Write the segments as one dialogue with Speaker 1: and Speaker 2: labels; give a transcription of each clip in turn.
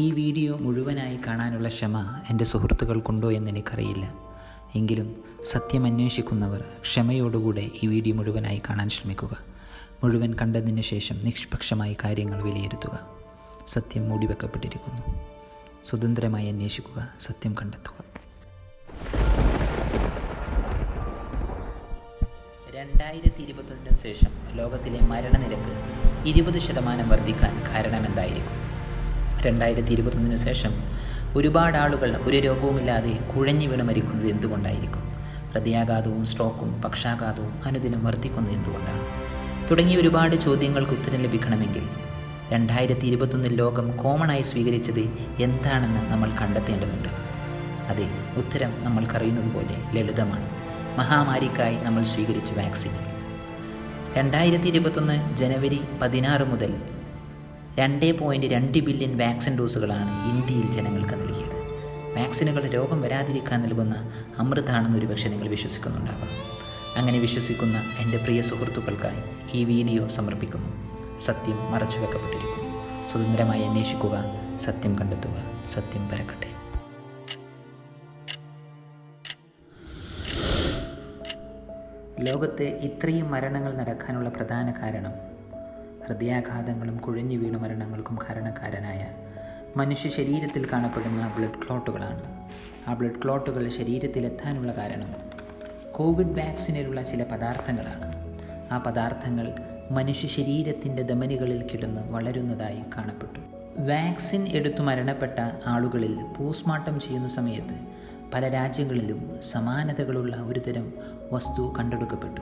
Speaker 1: ഈ വീഡിയോ മുഴുവനായി കാണാനുള്ള ക്ഷമ എന്റെ സുഹൃത്തുക്കൾക്കുണ്ടോ എന്ന് എനിക്കറിയില്ല എങ്കിലും സത്യം അന്വേഷിക്കുന്നവർ ക്ഷമയോടുകൂടെ ഈ വീഡിയോ മുഴുവനായി കാണാൻ ശ്രമിക്കുക. മുഴുവൻ കണ്ടതിന് ശേഷം നിഷ്പക്ഷമായി കാര്യങ്ങൾ വിലയിരുത്തുക. സത്യം മൂടിവെക്കപ്പെട്ടിരിക്കുന്നു സ്വതന്ത്രമായി അന്വേഷിക്കുക സത്യം കണ്ടെത്തുക. രണ്ടായിരത്തി ഇരുപത്തൊന്നിനു ശേഷം ലോകത്തിലെ മരണനിരക്ക് ഇരുപത് ശതമാനം വർദ്ധിക്കാൻ കാരണമെന്തായിരിക്കും? രണ്ടായിരത്തി ഇരുപത്തൊന്നിനു ശേഷം ഒരുപാട് ആളുകൾ ഒരു രോഗവുമില്ലാതെ കുഴഞ്ഞു വീണ് മരിക്കുന്നത് എന്തുകൊണ്ടായിരിക്കും? ഹൃദയാഘാതവും സ്ട്രോക്കും പക്ഷാഘാതവും അനുദിനം വർദ്ധിക്കുന്നത് എന്തുകൊണ്ടാണ്? തുടങ്ങിയ ഒരുപാട് ചോദ്യങ്ങൾക്ക് ഉത്തരം ലഭിക്കണമെങ്കിൽ രണ്ടായിരത്തി ഇരുപത്തൊന്നിൽ ലോകം കോമണായി സ്വീകരിച്ചത് എന്താണെന്ന് നമ്മൾ കണ്ടെത്തേണ്ടതുണ്ട്. അതെ ഉത്തരം നമ്മൾക്കറിയുന്നത് പോലെ ലളിതമാണ്. മഹാമാരിക്കായി നമ്മൾ സ്വീകരിച്ച വാക്സിൻ. രണ്ടായിരത്തി ഇരുപത്തൊന്ന് ജനുവരി പതിനാറ് മുതൽ രണ്ട് പോയിന്റ് രണ്ട് ബില്യൺ വാക്സിൻ ഡോസുകളാണ് ഇന്ത്യയിൽ ജനങ്ങൾക്ക് നൽകിയത്. വാക്സിനുകൾ രോഗം വരാതിരിക്കാൻ നൽകുന്ന അമൃതാണെന്ന് ഒരുപക്ഷെ നിങ്ങൾ വിശ്വസിക്കുന്നുണ്ടാവാം. അങ്ങനെ വിശ്വസിക്കുന്ന എന്റെ പ്രിയ സുഹൃത്തുക്കൾക്കായി ഈ വീഡിയോ സമർപ്പിക്കുന്നു. സത്യം മറച്ചുവെക്കപ്പെട്ടിരിക്കുന്നു. സ്വതന്ത്രമായി അന്വേഷിക്കുക സത്യം കണ്ടെത്തുക സത്യം പരക്കട്ടെ. ലോകത്ത് ഇത്രയും മരണങ്ങൾ നടക്കാനുള്ള പ്രധാന കാരണം ഹൃദയാഘാതങ്ങളും കുഴഞ്ഞു വീണു മരണങ്ങൾക്കും കാരണക്കാരനായ മനുഷ്യ ശരീരത്തിൽ കാണപ്പെടുന്ന ബ്ലഡ് ക്ലോട്ടുകളാണ് ആ ബ്ലഡ് ക്ലോട്ടുകൾ ശരീരത്തിലെത്താനുള്ള കാരണം കോവിഡ് വാക്സിനിലുള്ള ചില പദാർത്ഥങ്ങളാണ്. ആ പദാർത്ഥങ്ങൾ മനുഷ്യ ശരീരത്തിന്റെ ധമനികളിൽ കിടന്ന് വളരുന്നതായി കാണപ്പെട്ടു. വാക്സിൻ എടുത്തു മരണപ്പെട്ട ആളുകളിൽ പോസ്റ്റ്മോർട്ടം ചെയ്യുന്ന സമയത്ത് പല രാജ്യങ്ങളിലും സമാനതകളുള്ള ഒരുതരം വസ്തു കണ്ടെടുക്കപ്പെട്ടു.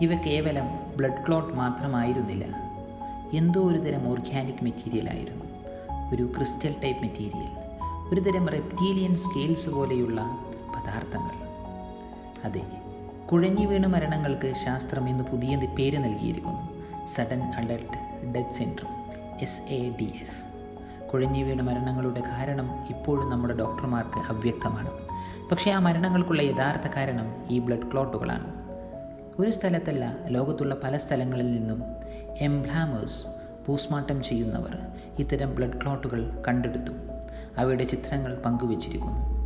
Speaker 1: ഇവ കേവലം ബ്ലഡ് ക്ലോട്ട് മാത്രമായിരുന്നില്ല. എന്തോ ഒരു തരം ഓർഗാനിക് മെറ്റീരിയൽ ആയിരുന്നു. ഒരു ക്രിസ്റ്റൽ ടൈപ്പ് മെറ്റീരിയൽ ഒരു തരം റെപ്റ്റീലിയൻ സ്കെയിൽസ് പോലെയുള്ള പദാർത്ഥങ്ങൾ. അതെ കുഴഞ്ഞു വീണ് മരണങ്ങൾക്ക് ശാസ്ത്രം ഇന്ന് പുതിയ പേര് നൽകിയിരിക്കുന്നു. Sudden alert death syndrome S A D S കുഴഞ്ഞു വീണ മരണങ്ങളുടെ കാരണം ഇപ്പോഴും നമ്മുടെ ഡോക്ടർമാർക്ക് അവ്യക്തമാണ്. പക്ഷേ ആ മരണങ്ങൾക്കുള്ള യഥാർത്ഥ കാരണം ഈ ബ്ലഡ് ക്ലോട്ടുകളാണ് ഒരു സ്ഥലത്തല്ല ലോകത്തുള്ള പല സ്ഥലങ്ങളിൽ നിന്നും എംബ്ലാമേഴ്സ് പോസ്റ്റ്മോർട്ടം ചെയ്യുന്നവർ ഇത്തരം ബ്ലഡ് ക്ലോട്ടുകൾ കണ്ടെടുത്തു. അവയുടെ ചിത്രങ്ങൾ പങ്കുവച്ചിരിക്കുന്നു.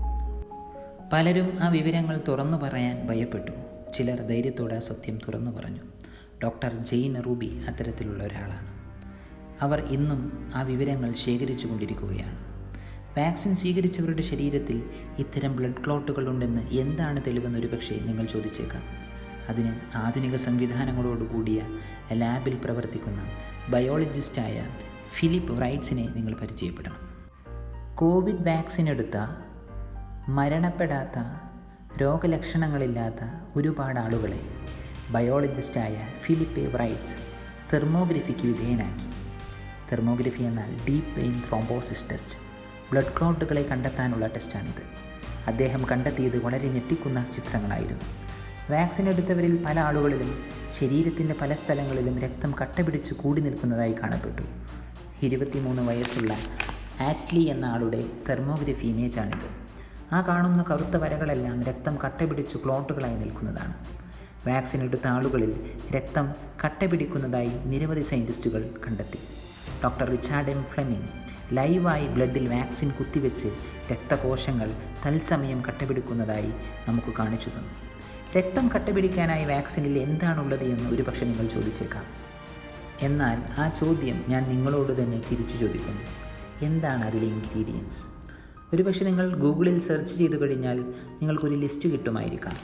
Speaker 1: പലരും ആ വിവരങ്ങൾ തുറന്നു പറയാൻ ഭയപ്പെട്ടു. ചിലർ ധൈര്യത്തോടെ സത്യം തുറന്നു പറഞ്ഞു. ഡോക്ടർ ജെയിൻ റൂബി അത്തരത്തിലുള്ള ഒരാളാണ്. അവർ ഇന്നും ആ വിവരങ്ങൾ ശേഖരിച്ചു കൊണ്ടിരിക്കുകയാണ് വാക്സിൻ സ്വീകരിച്ചവരുടെ ശരീരത്തിൽ ഇത്തരം ബ്ലഡ് ക്ലോട്ടുകൾ ഉണ്ടെന്ന് എന്താണ് തെളിവെന്ന് ഒരുപക്ഷെ നിങ്ങൾ ചോദിച്ചേക്കാം. അതിന് ആധുനിക സംവിധാനങ്ങളോടുകൂടിയ ലാബിൽ പ്രവർത്തിക്കുന്ന ബയോളജിസ്റ്റായ ഫിലിപ്പ് റൈറ്റ്സിനെ നിങ്ങൾ പരിചയപ്പെടണം. കോവിഡ് വാക്സിൻ എടുത്ത മരണപ്പെടാത്ത രോഗലക്ഷണങ്ങളില്ലാത്ത ഒരുപാട് ആളുകളെ ബയോളജിസ്റ്റായ ഫിലിപ്പ് റൈറ്റ്സ് തെർമോഗ്രഫിക്ക് വിധേയനാക്കി. തെർമോഗ്രഫി എന്നാൽ deep vein thrombosis test. Blood ക്ലോട്ടുകളെ കണ്ടെത്താനുള്ള ടെസ്റ്റാണിത്. അദ്ദേഹം കണ്ടെത്തിയത് വളരെ ഞെട്ടിക്കുന്ന ചിത്രങ്ങളായിരുന്നു. വാക്സിൻ എടുത്തവരിൽ പല ആളുകളിലും ശരീരത്തിന്റെ പല സ്ഥലങ്ങളിലും രക്തം കട്ടപിടിച്ച് കൂടി നിൽക്കുന്നതായി കാണപ്പെട്ടു. ഇരുപത്തിമൂന്ന് വയസ്സുള്ള ആറ്റ്ലി എന്ന ആളുടെ തെർമോഗ്രഫി ഇമേജാണിത്. ആ കാണുന്ന കറുത്ത വരകളെല്ലാം രക്തം കട്ടപിടിച്ച് ക്ലോട്ടുകളായി നിൽക്കുന്നതാണ്. വാക്സിൻ എടുത്ത ആളുകളിൽ രക്തം കട്ടപിടിക്കുന്നതായി നിരവധി സയന്റിസ്റ്റുകൾ കണ്ടെത്തി. Doctor Richard M. ഫ്ലെമിംഗ് ലൈവായി ബ്ലഡിൽ വാക്സിൻ കുത്തിവെച്ച് രക്തകോശങ്ങൾ തത്സമയം കട്ടപിടിക്കുന്നതായി നമുക്ക് കാണിച്ചു തന്നു. രക്തം കട്ടപിടിക്കാനായി വാക്സിനിൽ എന്താണുള്ളത് എന്ന് ഒരു പക്ഷേ നിങ്ങൾ ചോദിച്ചേക്കാം. എന്നാൽ ആ ചോദ്യം ഞാൻ നിങ്ങളോട് തന്നെ തിരിച്ചു ചോദിക്കുന്നു. എന്താണ് അതിലെ ഇൻഗ്രീഡിയൻസ് ഒരുപക്ഷെ നിങ്ങൾ ഗൂഗിളിൽ സെർച്ച് ചെയ്തു കഴിഞ്ഞാൽ നിങ്ങൾക്കൊരു ലിസ്റ്റ് കിട്ടുമായിരിക്കാം.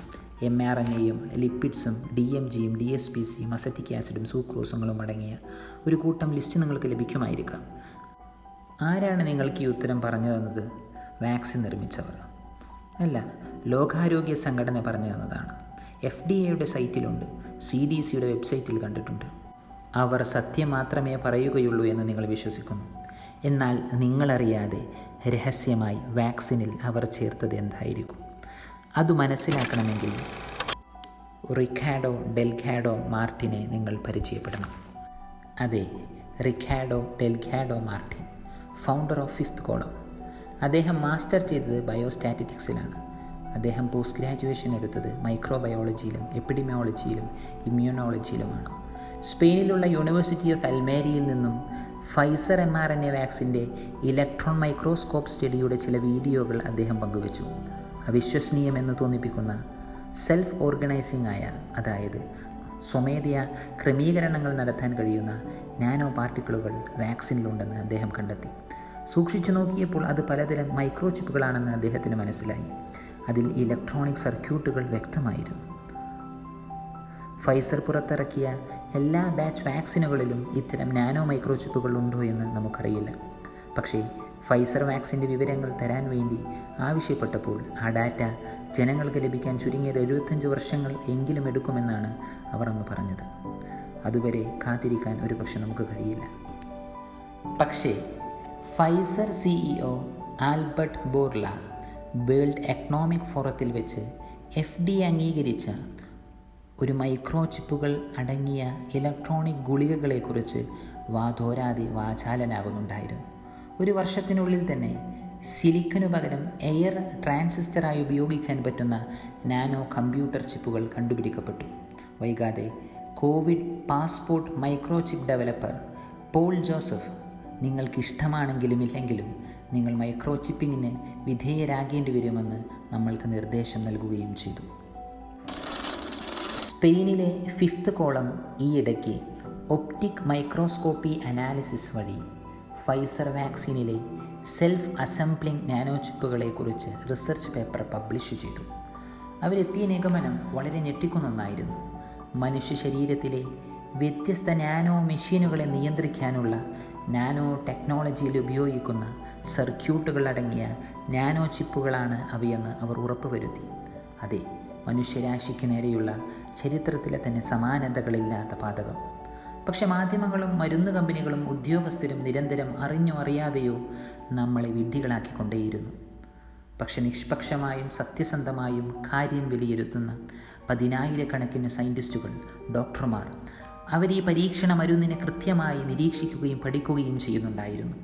Speaker 1: എം ആർ എൻ എയും ലിപ്പിഡ്സും ഡി എം ജിയും ഡി എസ് പി സിയും അസറ്റിക് ആസിഡും സൂക്രോസുകളും അടങ്ങിയ ഒരു കൂട്ടം ലിസ്റ്റ് നിങ്ങൾക്ക് ലഭിക്കുമായിരിക്കാം. ആരാണ് നിങ്ങൾക്ക് ഈ ഉത്തരം പറഞ്ഞു തന്നത് വാക്സിൻ നിർമ്മിച്ചവർ. അല്ല ലോകാരോഗ്യ സംഘടന പറഞ്ഞു തന്നതാണ് എഫ് ഡി എയുടെ സൈറ്റിലുണ്ട്. സി ഡി സിയുടെ വെബ്സൈറ്റിൽ കണ്ടിട്ടുണ്ട്. അവർ സത്യം മാത്രമേ പറയുകയുള്ളൂ എന്ന് നിങ്ങൾ വിശ്വസിക്കുന്നു. എന്നാൽ നിങ്ങളറിയാതെ രഹസ്യമായി വാക്സിനിൽ അവർ ചേർത്തത് എന്തായിരിക്കും? അത് മനസ്സിലാക്കണമെങ്കിൽ റിക്കാഡോ ഡെൽഖാഡോ മാർട്ടിനെ നിങ്ങൾ പരിചയപ്പെടണം. അതെ Ricardo Delgado Martin founder of fifth column അദ്ദേഹം മാസ്റ്റർ ചെയ്തത് ബയോസ്റ്റാറ്റിറ്റിക്സിലാണ് അദ്ദേഹം പോസ്റ്റ് ഗ്രാജുവേഷൻ എടുത്തത് മൈക്രോബയോളജിയിലും എപ്പിഡിമിയോളജിയിലും ഇമ്മ്യൂണോളജിയിലുമാണ് സ്പെയിനിലുള്ള യൂണിവേഴ്സിറ്റി ഓഫ് അൽമേരിയിൽ നിന്നും Pfizer M R N A വാക്സിന്റെ ഇലക്ട്രോൺ മൈക്രോസ്കോപ്പ് സ്റ്റഡിയുടെ ചില വീഡിയോകൾ അദ്ദേഹം പങ്കുവച്ചു. അവിശ്വസനീയമെന്ന് തോന്നിപ്പിക്കുന്ന സെൽഫ് ഓർഗനൈസിംഗ് ആയ അതായത് സ്വമേധയാ ക്രമീകരണങ്ങൾ നടത്താൻ കഴിയുന്ന നാനോ പാർട്ടിക്കിളുകൾ വാക്സിനിലുണ്ടെന്ന് അദ്ദേഹം കണ്ടെത്തി. സൂക്ഷിച്ചു നോക്കിയപ്പോൾ അത് പലതരം മൈക്രോ ചിപ്പുകളാണെന്ന് അദ്ദേഹത്തിന് മനസ്സിലായി. അതിൽ ഇലക്ട്രോണിക് സർക്യൂട്ടുകൾ വ്യക്തമായിരുന്നു. ഫൈസർ പുറത്തിറക്കിയ എല്ലാ ബാച്ച് വാക്സിനുകളിലും ഇത്തരം നാനോ മൈക്രോ ചിപ്പുകൾ ഉണ്ടോ എന്ന് നമുക്കറിയില്ല. പക്ഷേ ഫൈസർ വാക്സിന്റെ വിവരങ്ങൾ തരാൻ വേണ്ടി ആവശ്യപ്പെട്ടപ്പോൾ ആ ഡാറ്റ ജനങ്ങൾക്ക് ലഭിക്കാൻ ചുരുങ്ങിയത് എഴുപത്തഞ്ച് വർഷങ്ങൾ എങ്കിലും എടുക്കുമെന്നാണ് അവർ അന്ന് പറഞ്ഞത്. അതുവരെ കാത്തിരിക്കാൻ ഒരു പക്ഷെ നമുക്ക് കഴിയില്ല. പക്ഷേ Pfizer CEO Albert Bourla world economic ഫോറത്തിൽ വെച്ച് എഫ് ഡി അംഗീകരിച്ച ഒരു മൈക്രോ ചിപ്പുകൾ അടങ്ങിയ ഇലക്ട്രോണിക് ഗുളികകളെക്കുറിച്ച് വാതോരാതെ വാചാലനാകുന്നുണ്ടായിരുന്നു. ഒരു വർഷത്തിനുള്ളിൽ തന്നെ സിലിക്കനു പകരം എയർ ട്രാൻസിസ്റ്ററായി ഉപയോഗിക്കാൻ പറ്റുന്ന നാനോ കമ്പ്യൂട്ടർ ചിപ്പുകൾ കണ്ടുപിടിക്കപ്പെട്ടു. വൈകാതെ covid passport micro chip developer Paul Joseph നിങ്ങൾക്ക് ഇഷ്ടമാണെങ്കിലും ഇല്ലെങ്കിലും നിങ്ങൾ മൈക്രോ ചിപ്പിങ്ങിന് വിധേയരാകേണ്ടി വരുമെന്ന് നമ്മൾക്ക് നിർദ്ദേശം നൽകുകയും ചെയ്തു. സ്പെയിനിലെ ഫിഫ്ത്ത് കോളം ഈയിടയ്ക്ക് ഒപ്റ്റിക് മൈക്രോസ്കോപ്പി അനാലിസിസ് വഴി ഫൈസർ വാക്സിനിലെ സെൽഫ് അസംബ്ലിംഗ് നാനോ ചിപ്പുകളെക്കുറിച്ച് റിസർച്ച് പേപ്പർ പബ്ലിഷ് ചെയ്തു. അവരെത്തിയ നിഗമനം വളരെ ഞെട്ടിക്കുന്നൊന്നായിരുന്നു മനുഷ്യ ശരീരത്തിലെ വ്യത്യസ്ത നാനോ മെഷീനുകളെ നിയന്ത്രിക്കാനുള്ള നാനോ ടെക്നോളജിയിൽ ഉപയോഗിക്കുന്ന സർക്യൂട്ടുകൾ അടങ്ങിയ നാനോ ചിപ്പുകളാണ് അവയെന്ന് അവർ ഉറപ്പുവരുത്തി. അതെ മനുഷ്യരാശിക്ക് നേരെയുള്ള ചരിത്രത്തിലെ തന്നെ സമാനതകളില്ലാത്ത പാതകം. പക്ഷെ മാധ്യമങ്ങളും മരുന്ന് കമ്പനികളും ഉദ്യോഗസ്ഥരും നിരന്തരം അറിഞ്ഞോ അറിയാതെയോ നമ്മളെ വിഡ്ഢികളാക്കിക്കൊണ്ടേയിരുന്നു. പക്ഷെ നിഷ്പക്ഷമായും സത്യസന്ധമായും കാര്യം വിലയിരുത്തുന്ന പതിനായിരക്കണക്കിന് സയന്റിസ്റ്റുകൾ ഡോക്ടർമാർ അവർ ഈ പരീക്ഷണ മരുന്നിനെ കൃത്യമായി നിരീക്ഷിക്കുകയും പഠിക്കുകയും ചെയ്യുന്നുണ്ടായിരുന്നു.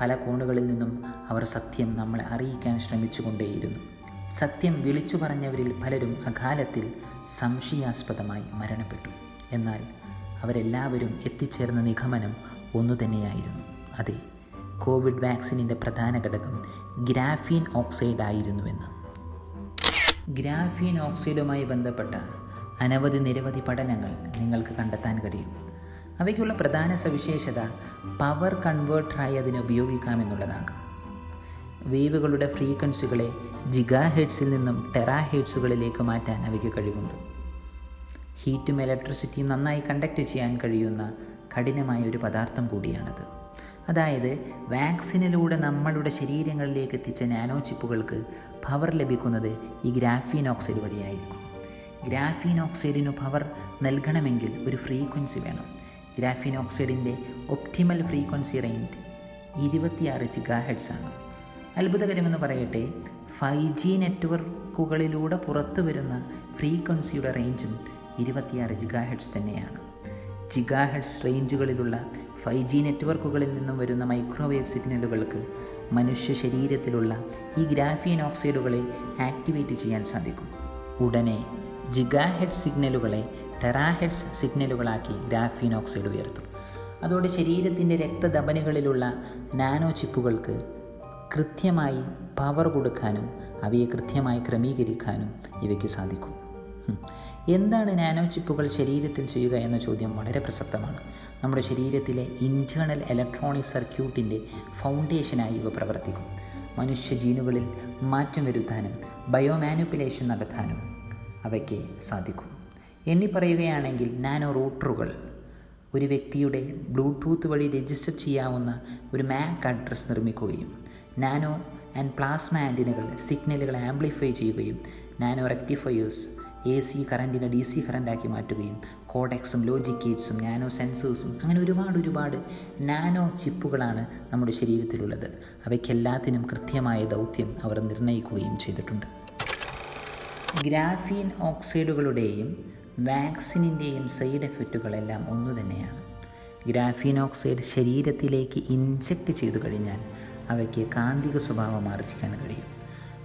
Speaker 1: പല കോണുകളിൽ നിന്നും അവർ സത്യം നമ്മളെ അറിയിക്കാൻ ശ്രമിച്ചുകൊണ്ടേയിരുന്നു. സത്യം വിളിച്ചു പറഞ്ഞവരിൽ പലരും അകാലത്തിൽ സംശയാസ്പദമായി മരണപ്പെട്ടു. എന്നാൽ അവരെല്ലാവരും എത്തിച്ചേർന്ന നിഗമനം ഒന്നു തന്നെയായിരുന്നു. അതെ കോവിഡ് വാക്സിനിന്റെ പ്രധാന ഘടകം ഗ്രാഫീൻ ഓക്സൈഡ് ആയിരുന്നുവെന്ന് ഗ്രാഫീൻ ഓക്സൈഡുമായി ബന്ധപ്പെട്ട അനവധി നിരവധി പഠനങ്ങൾ നിങ്ങൾക്ക് കണ്ടെത്താൻ കഴിയും. അവയ്ക്കുള്ള പ്രധാന സവിശേഷത പവർ കൺവേർട്ടറായി അതിനെ ഉപയോഗിക്കാമെന്നുള്ളതാണ്. വേവുകളുടെ ഫ്രീക്വൻസികളെ ജിഗാ ഹെഡ്സിൽ നിന്നും ടെറാ ഹെഡ്സുകളിലേക്ക് മാറ്റാൻ അവയ്ക്ക് കഴിവുണ്ട്. ഹീറ്റും ഇലക്ട്രിസിറ്റിയും നന്നായി കണ്ടക്ട് ചെയ്യാൻ കഴിയുന്ന കഠിനമായ ഒരു പദാർത്ഥം കൂടിയാണത്. അതായത് വാക്സിനിലൂടെ നമ്മളുടെ ശരീരങ്ങളിലേക്ക് എത്തിച്ച നാനോ ചിപ്പുകൾക്ക് പവർ ലഭിക്കുന്നത് ഈ ഗ്രാഫീൻ ഓക്സൈഡ് വഴിയായിരിക്കും. ഗ്രാഫീൻ ഓക്സൈഡിനു പവർ നൽകണമെങ്കിൽ ഒരു ഫ്രീക്വൻസി വേണം. ഗ്രാഫീൻ ഓക്സൈഡിന്റെ ഒപ്റ്റിമൽ ഫ്രീക്വൻസി റേഞ്ച് ഇരുപത്തിയാറ് ജിഗാ ഹെഡ്സ് ആണ്. അത്ഭുതകരമെന്ന് പറയട്ടെ ഫൈവ് ജി നെറ്റ്വർക്കുകളിലൂടെ പുറത്തു വരുന്ന ഫ്രീക്വൻസിയുടെ റേഞ്ചും ഇരുപത്തിയാറ് ജിഗാ ഹെഡ്സ് തന്നെയാണ്. ജിഗാ ഹെഡ്സ് റേഞ്ചുകളിലുള്ള ഫൈവ് ജി നെറ്റ്വർക്കുകളിൽ നിന്നും വരുന്ന മൈക്രോവേവ് സിഗ്നലുകൾക്ക് മനുഷ്യ ശരീരത്തിലുള്ള ഈ ഗ്രാഫീൻ ഓക്സൈഡുകളെ ആക്ടിവേറ്റ് ചെയ്യാൻ സാധിക്കും. ഉടനെ ജിഗാ ഹെഡ് സിഗ്നലുകളെ തെറാഹെഡ്സ് സിഗ്നലുകളാക്കി ഗ്രാഫീൻ ഓക്സൈഡ് ഉയർത്തും. അതോടെ ശരീരത്തിന്റെ രക്തധമനികളിലുള്ള നാനോ ചിപ്പുകൾക്ക് കൃത്യമായി പവർ കൊടുക്കാനും അവയെ കൃത്യമായി ക്രമീകരിക്കാനും ഇവയ്ക്ക് സാധിക്കും. എന്താണ് നാനോ ചിപ്പുകൾ ശരീരത്തിൽ ചെയ്യുക എന്ന ചോദ്യം വളരെ പ്രസക്തമാണ്. നമ്മുടെ ശരീരത്തിലെ ഇന്റേർണൽ ഇലക്ട്രോണിക് സർക്യൂട്ടിന്റെ ഫൗണ്ടേഷനായി ഇവ പ്രവർത്തിക്കും. മനുഷ്യ ജീനുകളിൽ മാറ്റം വരുത്താനും ബയോമാനുപ്പുലേഷൻ നടത്താനും അവയ്ക്ക് സാധിക്കും. എണ്ണി പറയുകയാണെങ്കിൽ നാനോ റൂട്ടറുകൾ. ഒരു വ്യക്തിയുടെ ബ്ലൂടൂത്ത് വഴി രജിസ്റ്റർ ചെയ്യാവുന്ന ഒരു മാക് അഡ്രസ് നിർമ്മിക്കുകയും നാനോ ആൻഡ് പ്ലാസ്മ ആന്റിനകൾ സിഗ്നലുകൾ ആംപ്ലിഫൈ ചെയ്യുകയും നാനോ റെക്ടിഫയേഴ്സ് എ സി കറന്റിനെ ഡി സി കറന്റാക്കി മാറ്റുകയും കോഡെക്സും ലോജിക് ഗേറ്റ്സും നാനോ സെൻസേഴ്സും അങ്ങനെ ഒരുപാട് ഒരുപാട് നാനോ ചിപ്പുകളാണ് നമ്മുടെ ശരീരത്തിലുള്ളത്. അവയ്ക്കെല്ലാത്തിനും കൃത്യമായ ദൗത്യം അവർ നിർണയിക്കുകയും ചെയ്തിട്ടുണ്ട്. ഗ്രാഫീൻ ഓക്സൈഡുകളുടെയും വാക്സിനിന്റെയും സൈഡ് എഫക്റ്റുകളെല്ലാം ഒന്നു തന്നെയാണ്. ഗ്രാഫീൻ ഓക്സൈഡ് ശരീരത്തിലേക്ക് ഇൻജക്റ്റ് ചെയ്തു കഴിഞ്ഞാൽ അവയ്ക്ക് കാന്തിക സ്വഭാവം ആർജിക്കാൻ കഴിയും.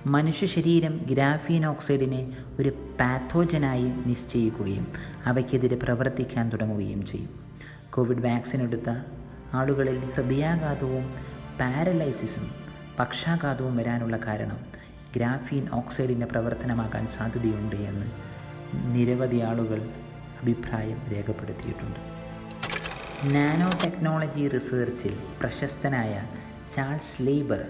Speaker 1: മനുഷ്യ ശരീരം ഗ്രാഫീൻ ഓക്സൈഡിനെ ഒരു പാത്തോജനായി നിശ്ചയിക്കുകയും അവയ്ക്കെതിരെ പ്രവർത്തിക്കാൻ തുടങ്ങുകയും ചെയ്യും. കോവിഡ് വാക്സിൻ എടുത്ത ആളുകളിൽ ഹൃദയാഘാതവും പാരലൈസിസും പക്ഷാഘാതവും വരാനുള്ള കാരണം ഗ്രാഫീൻ ഓക്സൈഡിന്റെ പ്രവർത്തനമാകാൻ സാധ്യതയുണ്ട് എന്ന് നിരവധി ആളുകൾ അഭിപ്രായം രേഖപ്പെടുത്തിയിട്ടുണ്ട്. നാനോ ടെക്നോളജി റിസർച്ചിൽ പ്രശസ്തനായ ചാൾസ് ലേബർ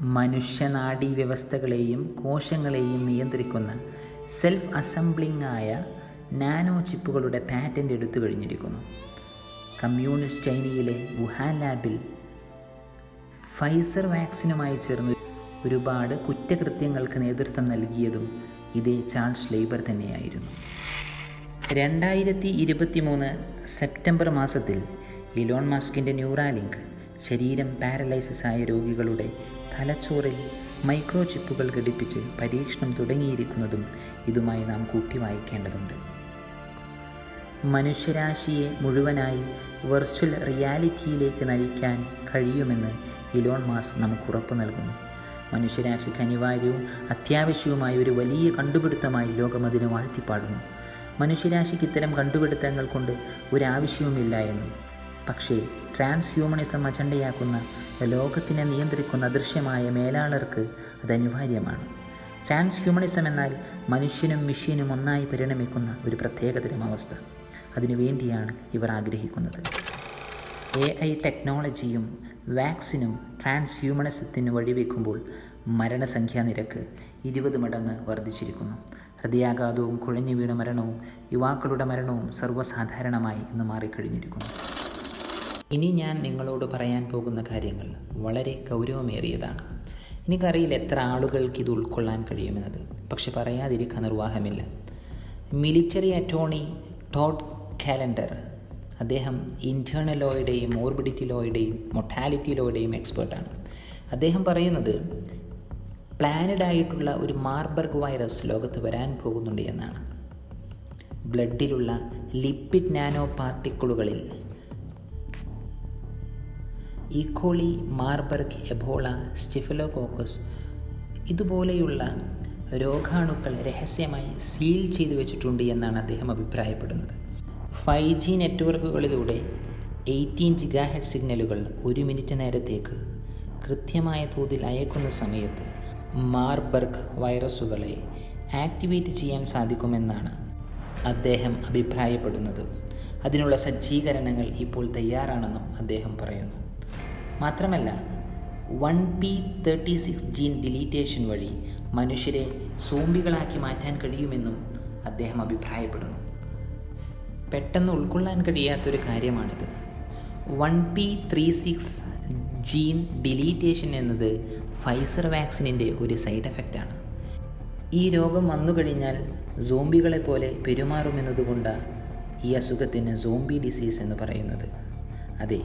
Speaker 1: മനുഷ്യനാഡീ വ്യവസ്ഥകളെയും കോശങ്ങളെയും നിയന്ത്രിക്കുന്ന സെൽഫ് അസംബ്ലിംഗ് ആയ നാനോ ചിപ്പുകളുടെ പാറ്റന്റ് എടുത്തു കഴിഞ്ഞിരിക്കുന്നു. കമ്മ്യൂണിസ്റ്റ് ചൈനയിലെ വുഹാൻ ലാബിൽ ഫൈസർ വാക്സിനുമായി ചേർന്ന് ഒരുപാട് കുറ്റകൃത്യങ്ങൾക്ക് നേതൃത്വം നൽകിയതും ഇതേ ചാൾസ് ലേബർ തന്നെയായിരുന്നു. രണ്ടായിരത്തി ഇരുപത്തി മൂന്ന് സെപ്റ്റംബർ മാസത്തിൽ ഇലോൺ മാസ്കിന്റെ ന്യൂറാലിങ്ക് ശരീരം പാരലൈസിസ് ആയ രോഗികളുടെ തലച്ചോറിൽ മൈക്രോ ചിപ്പുകൾ ഘടിപ്പിച്ച് പരീക്ഷണം തുടങ്ങിയിരിക്കുന്നതും ഇതുമായി നാം കൂട്ടി വായിക്കേണ്ടതുണ്ട് മനുഷ്യരാശിയെ മുഴുവനായി വെർച്വൽ റിയാലിറ്റിയിലേക്ക് നയിക്കാൻ കഴിയുമെന്ന് ഇലോൺ മാസ് നമുക്ക് ഉറപ്പ് നൽകുന്നു. മനുഷ്യരാശിക്ക് അനിവാര്യവും അത്യാവശ്യവുമായ ഒരു വലിയ കണ്ടുപിടുത്തമായി ലോകം അതിനെ വാഴ്ത്തിപ്പാടുന്നു. മനുഷ്യരാശിക്ക് ഇത്തരം കണ്ടുപിടുത്തങ്ങൾ കൊണ്ട് ഒരാവശ്യവുമില്ല എന്നും. പക്ഷേ ട്രാൻസ് ഹ്യൂമണിസം അജണ്ടയാക്കുന്ന ലോകത്തിനെ നിയന്ത്രിക്കുന്ന ദൃശ്യമായ മേലാളർക്ക് അത് അനിവാര്യമാണ്. ട്രാൻസ് ഹ്യൂമണിസം എന്നാൽ മനുഷ്യനും മെഷീനും ഒന്നായി പരിണമിക്കുന്ന ഒരു പ്രത്യേകതരം അവസ്ഥ. അതിനുവേണ്ടിയാണ് ഇവർ ആഗ്രഹിക്കുന്നത്. എ ഐ ടെക്നോളജിയും വാക്സിനും ട്രാൻസ് ഹ്യൂമണിസത്തിന് വഴിവെക്കുമ്പോൾ മരണസംഖ്യാ നിരക്ക് ഇരുപത് മടങ്ങ് വർദ്ധിച്ചിരിക്കുന്നു. ഹൃദയാഘാതവും കുഴഞ്ഞു വീണ മരണവും യുവാക്കളുടെ മരണവും സർവസാധാരണമായി ഇന്ന് മാറിക്കഴിഞ്ഞിരിക്കുന്നു. ഇനി ഞാൻ നിങ്ങളോട് പറയാൻ പോകുന്ന കാര്യങ്ങൾ വളരെ ഗൗരവമേറിയതാണ്. എനിക്കറിയില്ല എത്ര ആളുകൾക്ക് ഇത് ഉൾക്കൊള്ളാൻ കഴിയുമെന്നത്. പക്ഷെ പറയാതിരിക്കാൻ നിർവാഹമില്ല. മിലിറ്ററി അറ്റോർണി ടോഡ് കാലണ്ടർ അദ്ദേഹം ഇന്റേർണൽ ലോയുടെയും മോർബിഡിറ്റി ലോയുടെയും മൊട്ടാലിറ്റി ലോയുടെയും എക്സ്പേർട്ടാണ്. അദ്ദേഹം പറയുന്നത് പ്ലാനഡ് ആയിട്ടുള്ള ഒരു മാർബർഗ് വൈറസ് ലോകത്ത് വരാൻ പോകുന്നുണ്ട് എന്നാണ്. ബ്ലഡിലുള്ള lipid nano പാർട്ടിക്കിളുകളിൽ E coli Marburg Ebola staphylococcus ഇതുപോലെയുള്ള രോഗാണുക്കൾ രഹസ്യമായി സീൽ ചെയ്തു വെച്ചിട്ടുണ്ട് എന്നാണ് അദ്ദേഹം അഭിപ്രായപ്പെടുന്നത്. ഫൈവ് ജി നെറ്റ്വർക്കുകളിലൂടെ എയ്റ്റീൻ ജിഗാ ഹെഡ് സിഗ്നലുകൾ ഒരു മിനിറ്റ് നേരത്തേക്ക് കൃത്യമായ തോതിൽ അയക്കുന്ന സമയത്ത് മാർബർഗ് വൈറസുകളെ ആക്ടിവേറ്റ് ചെയ്യാൻ സാധിക്കുമെന്നാണ് അദ്ദേഹം അഭിപ്രായപ്പെടുന്നത്. അതിനുള്ള സജ്ജീകരണങ്ങൾ ഇപ്പോൾ തയ്യാറാണെന്നും അദ്ദേഹം പറയുന്നു. മാത്രമല്ല one P thirty six gene deletion വഴി മനുഷ്യരെ സോംബികളാക്കി മാറ്റാൻ കഴിയുമെന്നും അദ്ദേഹം അഭിപ്രായപ്പെടുന്നു. പെട്ടെന്ന് ഉൾക്കൊള്ളാൻ കഴിയാത്തൊരു കാര്യമാണിത്. One P three six gene deletion എന്നത് ഫൈസർ വാക്സിനിന്റെ ഒരു സൈഡ് എഫക്റ്റാണ്. ഈ രോഗം വന്നു കഴിഞ്ഞാൽ സോംബികളെ പോലെ പെരുമാറുമെന്നതുകൊണ്ട് ഈ അസുഖത്തിന് സോംബി ഡിസീസ് എന്ന് പറയുന്നത്. അതെ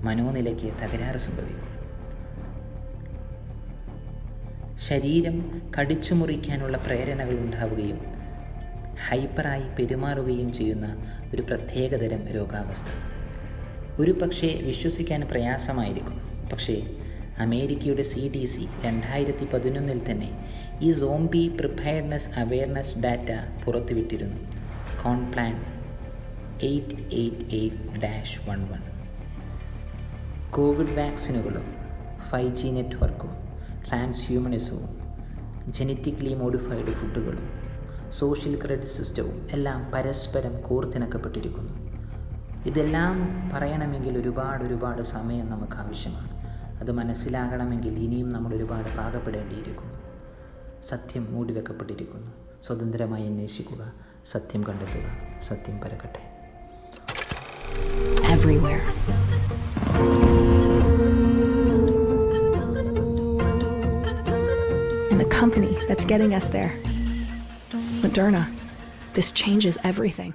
Speaker 1: മനോനിലയ്ക്ക് തകരാറ് സംഭവിക്കും. ശരീരം കടിച്ചു മുറിക്കാനുള്ള പ്രേരണകൾ ഉണ്ടാവുകയും ഹൈപ്പറായി പെരുമാറുകയും ചെയ്യുന്ന ഒരു പ്രത്യേകതരം രോഗാവസ്ഥ. ഒരു പക്ഷേ വിശ്വസിക്കാൻ പ്രയാസമായിരിക്കും. പക്ഷേ അമേരിക്കയുടെ സി ഡി സി രണ്ടായിരത്തി പതിനൊന്നിൽ തന്നെ ഈ zombie preparedness awareness data പുറത്തുവിട്ടിരുന്നു. CONPLAN eight eight eight dash one one. Covid വാക്സിനുകളും five G നെറ്റ്വർക്കും ട്രാൻസ്ഹ്യൂമനിസവും ജനറ്റിക്കലി മോഡിഫൈഡ് ഫുഡുകളും സോഷ്യൽ ക്രെഡിറ്റ് സിസ്റ്റവും എല്ലാം പരസ്പരം കോർത്തിണക്കപ്പെട്ടിരിക്കുന്നു. ഇതെല്ലാം പറയണമെങ്കിൽ ഒരുപാട് ഒരുപാട് സമയം നമുക്ക് ആവശ്യമാണ്. അത് മനസ്സിലാകണമെങ്കിൽ ഇനിയും നമ്മൾ ഒരുപാട് പാകപ്പെടേണ്ടിയിരിക്കുന്നു. സത്യം മൂടിവെക്കപ്പെട്ടിരിക്കുന്നു സ്വതന്ത്രമായി അന്വേഷിക്കുക സത്യം കണ്ടെത്തുക സത്യം പരക്കട്ടെ.
Speaker 2: Company that's getting us there. Moderna. This changes everything.